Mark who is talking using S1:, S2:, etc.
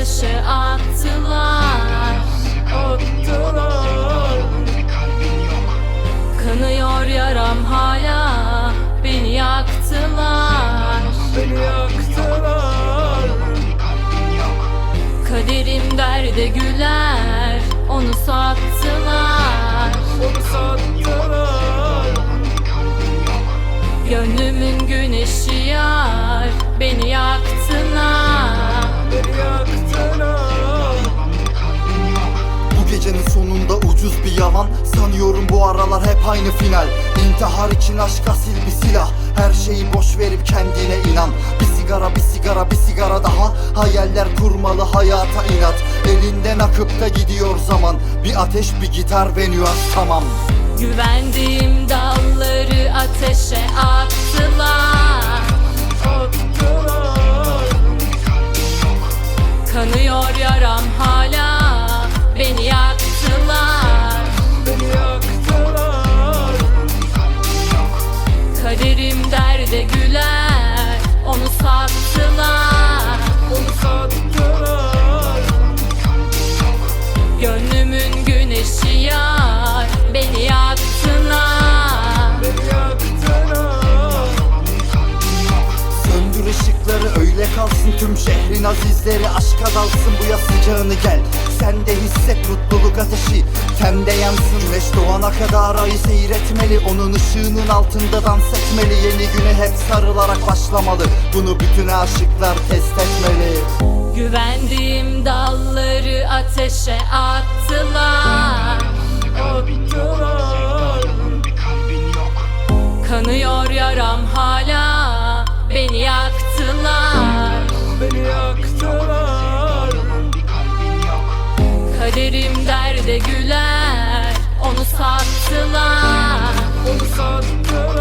S1: ateşe attılar.
S2: Attılar
S1: Kanıyor yaram hala Beni yaktılar.
S2: Beni yaktılar.
S1: Kaderim derde güler Onu sattılar.
S2: Onu sattılar.
S1: Gönlümün güneşi yar Beni yaktılar.
S2: Beni yaktılar
S3: aralar hep aynı final. İntihar için aşka sil bir silah. Her şeyi boş verip kendine inan. Bir sigara bir sigara bir sigara daha. Hayaller kurmalı hayata inat. Elinden akıp da gidiyor zaman. Bir ateş bir gitar ve nüans. Tamam.
S1: Güvendiğim dalları ateşe attılar. Kanıyor yaram
S3: kalsın tüm şehrin azizleri Aşka dalsın bu yaz sıcağını gel. Sen de hisset mutluluk ateşi Temde yansın güneş doğana kadar ayı seyretmeli. Onun ışığının altında dans etmeli. Yeni güne hep sarılarak başlamalı. Bunu bütün aşıklar test etmeli.
S1: Güvendiğim dalları ateşe attılar Kaderim derde güler Onu sattılar.
S2: Onu sattılar